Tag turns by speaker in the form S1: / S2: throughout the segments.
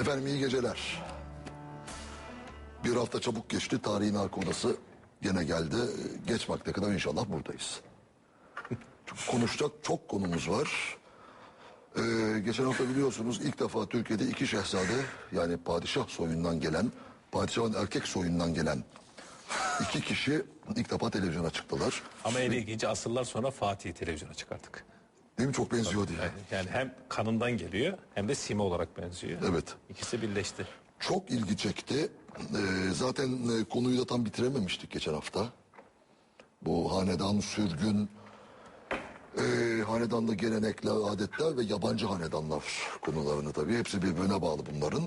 S1: Efendim iyi geceler. Bir hafta çabuk geçti. Tarihin arka odası gene geldi. Geç vakte kadar inşallah buradayız. Çünkü konuşacak çok konumuz var. Ee, geçen hafta biliyorsunuz ilk defa Türkiye'de iki şehzade yani padişah soyundan gelen, padişahın erkek soyundan gelen iki kişi ilk defa televizyona çıktılar.
S2: Ama en ilginci asırlar sonra Fatih'i televizyona çıkarttık.
S1: Değil mi? Çok benziyor diye.
S2: Yani, yani hem kanından geliyor hem de sime olarak benziyor.
S1: Evet.
S2: İkisi birleşti.
S1: Çok ilgi çekti. Ee, zaten e, konuyu da tam bitirememiştik geçen hafta. Bu hanedan, sürgün, e, hanedanda gelenekler, adetler ve yabancı hanedanlar konularını tabii. Hepsi birbirine bağlı bunların.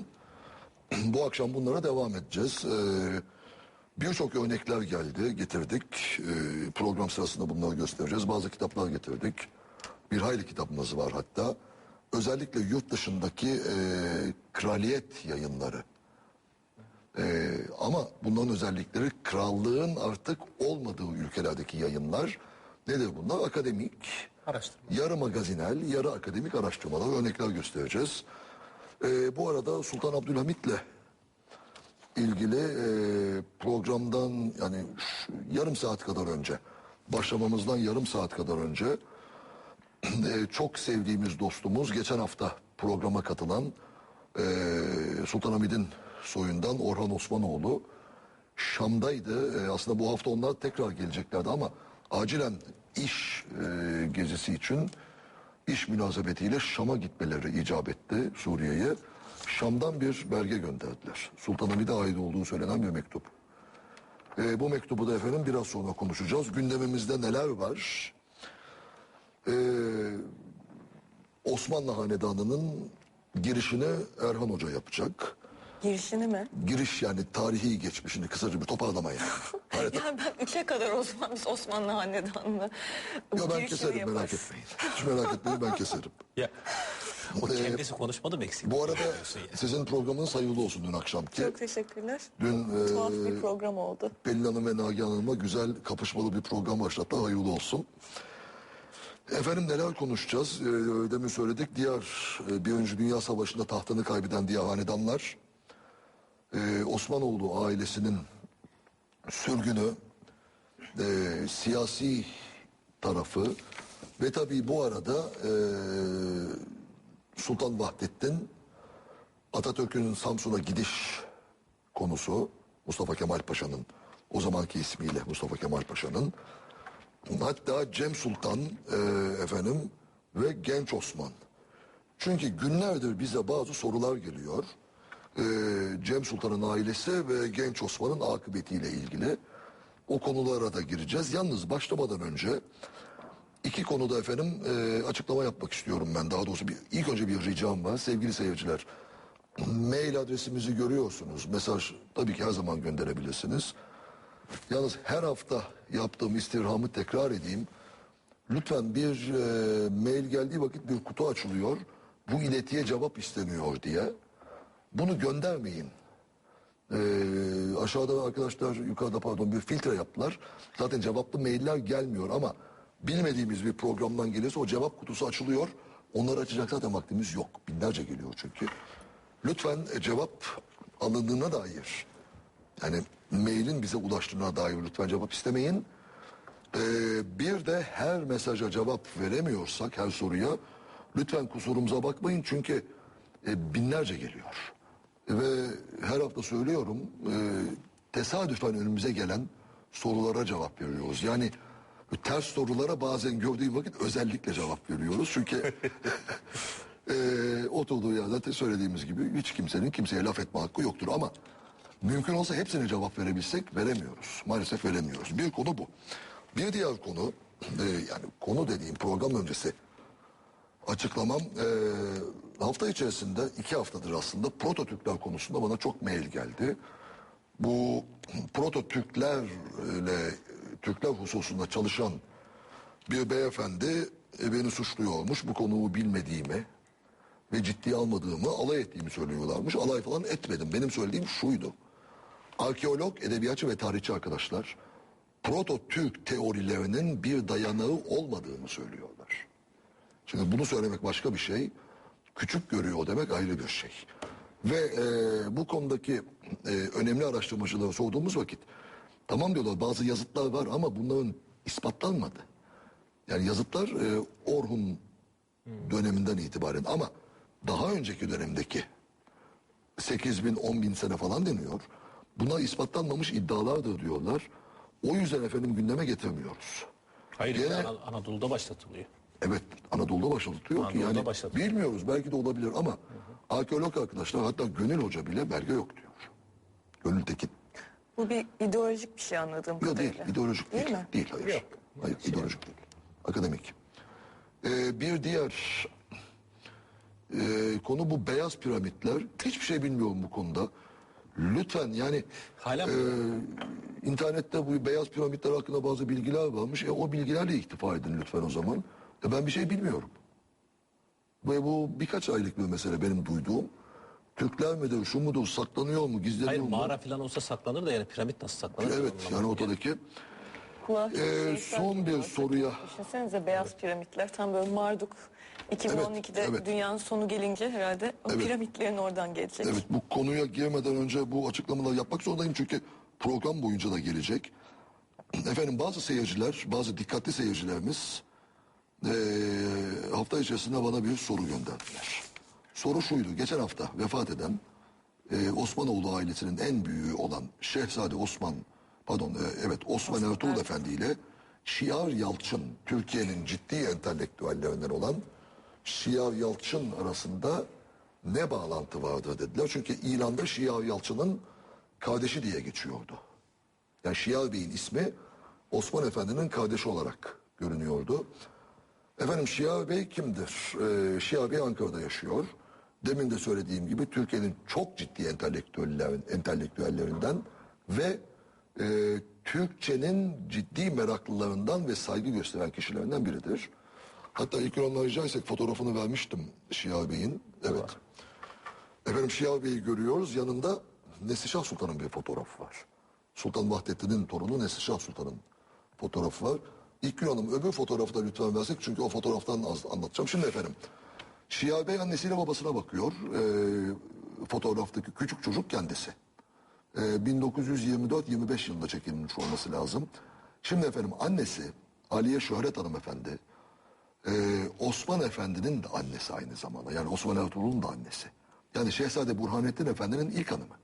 S1: Bu akşam bunlara devam edeceğiz. Ee, Birçok örnekler geldi, getirdik. Ee, program sırasında bunları göstereceğiz. Bazı kitaplar getirdik. Bir hayli kitabımız var hatta. Özellikle yurt dışındaki e, kraliyet yayınları. Ee, ama bunların özellikleri krallığın artık olmadığı ülkelerdeki yayınlar. Nedir bunlar? Akademik,
S2: Araştırma.
S1: yarı magazinel, yarı akademik araştırmalar, örnekler göstereceğiz. Ee, bu arada Sultan Abdülhamit'le ilgili e, programdan yani yarım saat kadar önce, başlamamızdan yarım saat kadar önce e, çok sevdiğimiz dostumuz geçen hafta programa katılan e, Sultanahmet'in soyundan Orhan Osmanoğlu Şam'daydı. E, aslında bu hafta onlar tekrar geleceklerdi ama acilen iş e, gezisi için iş münasebetiyle Şam'a gitmeleri icap etti Suriye'ye. Şam'dan bir belge gönderdiler. Sultanahmet'e ait olduğu söylenen bir mektup. E, bu mektubu da efendim biraz sonra konuşacağız. Gündemimizde neler var? Ee, Osmanlı Hanedanı'nın girişini Erhan Hoca yapacak.
S3: Girişini mi?
S1: Giriş yani tarihi geçmişini kısaca bir toparlama yani.
S3: Yani ben üçe kadar Osman, biz Osmanlı Hanedanı'nı
S1: Yo, ben keserim merak
S3: yaparız.
S1: etmeyin. Hiç merak etmeyin ben keserim.
S2: Ya o
S1: Ee,
S2: kendisi konuşmadı mı eksik?
S1: Bu arada sizin programınız hayırlı olsun dün akşamki.
S3: Çok teşekkürler.
S1: Dün e,
S3: Tuhaf bir program oldu.
S1: Pelin Hanım ve Nagihan Hanım'a güzel kapışmalı bir program başlattı. Hayırlı olsun. Efendim neler konuşacağız? Ee, demin söyledik. Diğer e, Birinci Dünya Savaşı'nda tahtını kaybeden diğer hanedanlar e, Osmanoğlu ailesinin sürgünü e, siyasi tarafı ve tabii bu arada e, Sultan Vahdettin Atatürk'ün Samsun'a gidiş konusu Mustafa Kemal Paşa'nın o zamanki ismiyle Mustafa Kemal Paşa'nın hatta Cem Sultan e, efendim ve Genç Osman. Çünkü günlerdir bize bazı sorular geliyor. E, Cem Sultan'ın ailesi ve Genç Osman'ın akıbetiyle ilgili o konulara da gireceğiz. Yalnız başlamadan önce iki konuda efendim e, açıklama yapmak istiyorum ben. Daha doğrusu bir, ilk önce bir ricam var sevgili seyirciler. Mail adresimizi görüyorsunuz. Mesaj tabii ki her zaman gönderebilirsiniz. Yalnız her hafta yaptığım istirhamı tekrar edeyim. Lütfen bir e, mail geldiği vakit bir kutu açılıyor. Bu iletiye cevap isteniyor diye. Bunu göndermeyin. Ee, aşağıda arkadaşlar yukarıda pardon bir filtre yaptılar. Zaten cevaplı mailler gelmiyor ama bilmediğimiz bir programdan gelirse o cevap kutusu açılıyor. Onları açacak zaten vaktimiz yok. Binlerce geliyor çünkü. Lütfen e, cevap alındığına dair yani mailin bize ulaştığına dair lütfen cevap istemeyin. Ee, bir de her mesaja cevap veremiyorsak her soruya lütfen kusurumuza bakmayın çünkü e, binlerce geliyor. Ve her hafta söylüyorum e, tesadüfen önümüze gelen sorulara cevap veriyoruz. Yani ters sorulara bazen gördüğüm vakit özellikle cevap veriyoruz. Çünkü e, oturduğu yerde söylediğimiz gibi hiç kimsenin kimseye laf etme hakkı yoktur ama mümkün olsa hepsine cevap verebilsek veremiyoruz. Maalesef veremiyoruz. Bir konu bu. Bir diğer konu e, yani konu dediğim program öncesi açıklamam e, hafta içerisinde iki haftadır aslında prototürkler konusunda bana çok mail geldi. Bu prototürklerle Türkler hususunda çalışan bir beyefendi e, beni suçluyormuş bu konuyu bilmediğimi ve ciddiye almadığımı alay ettiğimi söylüyorlarmış. Alay falan etmedim. Benim söylediğim şuydu. Arkeolog, edebiyatçı ve tarihçi arkadaşlar proto-Türk teorilerinin bir dayanağı olmadığını söylüyorlar. Şimdi bunu söylemek başka bir şey. Küçük görüyor demek ayrı bir şey. Ve e, bu konudaki e, önemli araştırmacılara sorduğumuz vakit tamam diyorlar bazı yazıtlar var ama bunların ispatlanmadı. Yani yazıtlar e, Orhun döneminden itibaren ama daha önceki dönemdeki 8 bin 10 bin sene falan deniyor. Bunlar ispatlanmamış iddialardır diyorlar. O yüzden efendim gündeme getirmiyoruz.
S2: Hayır
S1: Gene-
S2: Ana- Anadolu'da başlatılıyor.
S1: Evet Anadolu'da başlatılıyor ki
S2: Anadolu'da
S1: yani
S2: başlatılıyor.
S1: bilmiyoruz belki de olabilir ama arkeolog arkadaşlar hatta Gönül Hoca bile belge yok diyor. Gönül Tekin.
S3: Bu bir ideolojik bir şey anladığım
S1: Yok değil
S3: kadarıyla.
S1: ideolojik değil.
S3: Değil
S1: Değil,
S3: mi?
S1: hayır. Hayır ideolojik değil. Akademik. Ee, bir diğer e, konu bu beyaz piramitler. Hiçbir şey bilmiyorum bu konuda. Lütfen yani
S2: Hala
S1: e, internette bu beyaz piramitler hakkında bazı bilgiler varmış. E, o bilgilerle iktifa edin lütfen o zaman. E, ben bir şey bilmiyorum. Ve bu birkaç aylık bir mesele benim duyduğum. Türkler midir, şu mudur, saklanıyor mu, gizleniyor
S2: Hayır
S1: mu?
S2: mağara falan olsa saklanır da yani piramit nasıl saklanır?
S1: Evet yani ortadaki.
S3: Kulağa
S1: Ee,
S3: şey
S1: son bir soruya.
S3: Düşünsenize beyaz piramitler tam böyle Marduk 2012'de
S1: Evet,
S3: dünyanın sonu gelince herhalde o
S1: Evet.
S3: piramitlerin oradan gelecek.
S1: Evet bu konuya girmeden önce bu açıklamaları yapmak zorundayım çünkü program boyunca da gelecek. Efendim bazı seyirciler, bazı dikkatli seyircilerimiz eee, hafta içerisinde bana bir soru gönderdiler. Soru şuydu, geçen hafta vefat eden eee, Osmanoğlu ailesinin en büyüğü olan Şehzade Osman, pardon eee, evet Osman Ertuğrul Efendi ile Şiar Yalçın, Türkiye'nin ciddi entelektüellerinden olan Şiar Yalçın arasında ne bağlantı vardır dediler. Çünkü ilanda Şiar Yalçın'ın kardeşi diye geçiyordu. Yani Şiar Bey'in ismi Osman Efendi'nin kardeşi olarak görünüyordu. Efendim Şiar Bey kimdir? Ee, Şiar Bey Ankara'da yaşıyor. Demin de söylediğim gibi Türkiye'nin çok ciddi entelektüellerin, entelektüellerinden ve e, Türkçenin ciddi meraklılarından ve saygı gösteren kişilerinden biridir. Hatta ilk onlara rica etsek fotoğrafını vermiştim Şiar Bey'in. Evet. Efendim Şiar Bey'i görüyoruz. Yanında Neslişah Sultan'ın bir fotoğrafı var. Sultan Vahdettin'in torunu Neslişah Sultan'ın fotoğrafı var. İlk Hanım öbür fotoğrafı da lütfen versek çünkü o fotoğraftan az anlatacağım. Şimdi efendim Şiar Bey annesiyle babasına bakıyor. Ee, fotoğraftaki küçük çocuk kendisi. Ee, 1924-25 yılında çekilmiş olması lazım. Şimdi efendim annesi Aliye Şöhret hanımefendi ee, Osman Efendi'nin de annesi aynı zamanda. Yani Osman Ertuğrul'un da annesi. Yani Şehzade Burhanettin Efendi'nin ilk hanımı.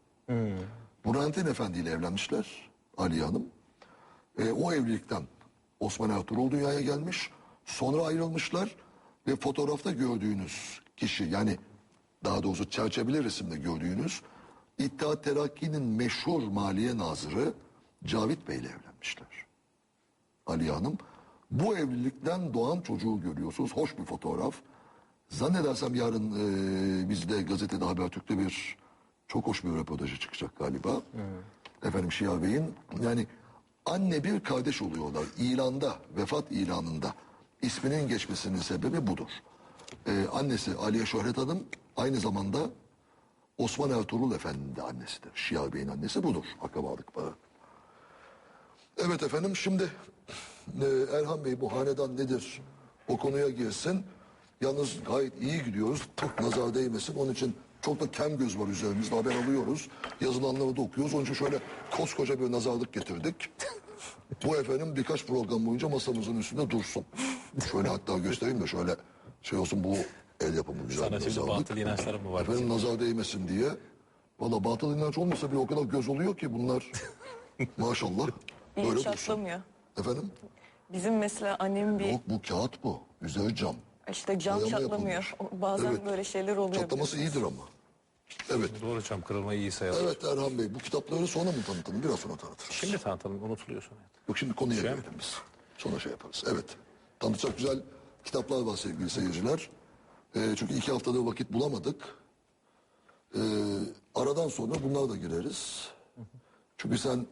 S1: Burhanettin Efendi ile evlenmişler Aliye Hanım. Ee, o evlilikten Osman Ertuğrul dünyaya gelmiş. Sonra ayrılmışlar ve fotoğrafta gördüğünüz kişi yani daha doğrusu çerçeveli resimde gördüğünüz İttihat Terakki'nin meşhur Maliye Nazırı Cavit Bey ile evlenmişler. Aliye Hanım. Bu evlilikten doğan çocuğu görüyorsunuz. Hoş bir fotoğraf. Zannedersem yarın e, bizde gazetede Habertürk'te bir çok hoş bir röportajı çıkacak galiba. Efendim Şia Bey'in yani anne bir kardeş oluyorlar. İlanda, vefat ilanında isminin geçmesinin sebebi budur. E, annesi Aliye Şöhret Hanım aynı zamanda Osman Ertuğrul Efendi'nin de annesidir. Şia Bey'in annesi budur. Akrabalık bağı. Evet efendim şimdi e, Erhan Bey bu hanedan nedir? O konuya girsin. Yalnız gayet iyi gidiyoruz. Çok nazar değmesin. Onun için çok da kem göz var üzerimizde. Haber alıyoruz. Yazılanları da okuyoruz. Onun için şöyle koskoca bir nazarlık getirdik. Bu efendim birkaç program boyunca masamızın üstünde dursun. Şöyle hatta göstereyim de şöyle şey olsun bu el yapımı güzel
S2: Sana
S1: bir
S2: şimdi
S1: nazarlık.
S2: batıl inançların mı var?
S1: Efendim nazar değmesin diye. Valla batıl inanç olmasa bile o kadar göz oluyor ki bunlar. Maşallah.
S3: Bir
S1: Böyle
S3: hiç
S1: dursun.
S3: atlamıyor.
S1: Efendim?
S3: Bizim mesela annemin bir
S1: Yok bu kağıt bu. Üzeri cam.
S3: işte cam
S1: Boyama
S3: çatlamıyor.
S1: yapılmış.
S3: Bazen
S1: Evet.
S3: böyle şeyler oluyor.
S1: Çatlaması iyidir ama. Evet.
S2: Doğru cam kırılmayı iyi sayalım.
S1: Evet Erhan Bey bu kitapları sonra mı tanıtalım? Biraz sonra tanıtırız.
S2: Şimdi tanıtalım unutuluyor sonra.
S1: Yok şimdi konuya
S2: Şey mi?
S1: girelim biz. Sonra şey yaparız. Evet. Tanıtacak güzel kitaplar var sevgili seyirciler. Ee, çünkü iki haftada vakit bulamadık. Ee, aradan sonra bunlar da gireriz. Çünkü sen